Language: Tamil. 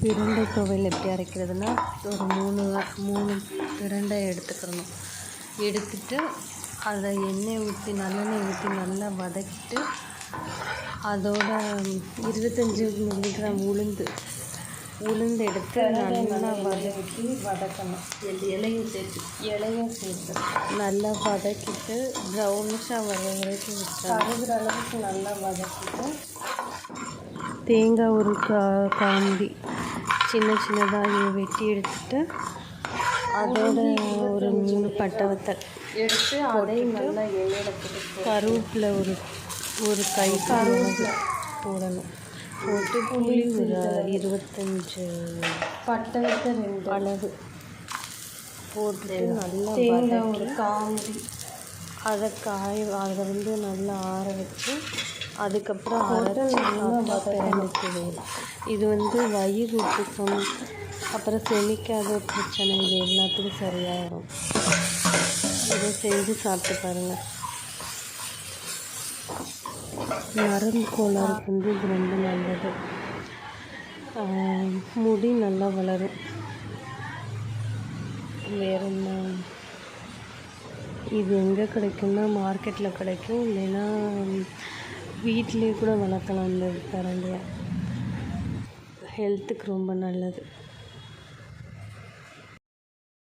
பிரண்டை துவையல் எப்படி அரைக்கிறதுனா ஒரு மூணு மூணு பிரண்டை எடுத்துக்கிறணும் எடுத்துட்டு அதை எண்ணெய் ஊற்றி நல்லெண்ணெய் ஊற்றி நல்லா வதக்கிட்டு அதோட இருபத்தஞ்சி மில்லிகிராம் உளுந்து உளுந்து எடுத்து நல்லா வதக்கி வதக்கணும். இலையும் சேர்த்து இலையும் சேர்த்து நல்லா வதக்கிட்டு ப்ரௌனிஷாக வர வரைக்கும் கருகிற அளவுக்கு நல்லா வதக்கிட்டு தேங்காய் ஒரு கா காம்பி. சின்ன சின்னதாக வெட்டி எடுத்துட்டு அதோட ஒரு மூணு பட்டை வத்தல் எடுத்து அதையும் நல்லா போட்டு கருவேப்பிலை ஒரு ஒரு கை கருவேப்பிலை போடணும். போட்டு புளி ஒரு இருபத்தஞ்சு பட்டை வத்த ரெண்டு அளவு போட்டுட்டு நல்லா தேங்காய் ஒரு காந்தி அதை காய அதை வந்து நல்லா ஆற வச்சு அதுக்கப்புறம் இது வந்து வயிறு உப்புக்கும் அப்புறம் செமிக்காத பிரச்சனை இது எல்லாத்துக்கும் சரியாயிடும் இதை செஞ்சு சாப்பிட்டு பாருங்கள் நரம்பு கோளாறுக்கு வந்து இது ரொம்ப நல்லது. முடி நல்லா வளரும். வேற என்ன? இது எங்கே கிடைக்கும்னா மார்க்கெட்டில் கிடைக்கும். இல்லைன்னா வீட்டிலே கூட வளர்க்கலாம் இந்த பிரண்டையை ஹெல்த்துக்கு ரொம்ப நல்லது.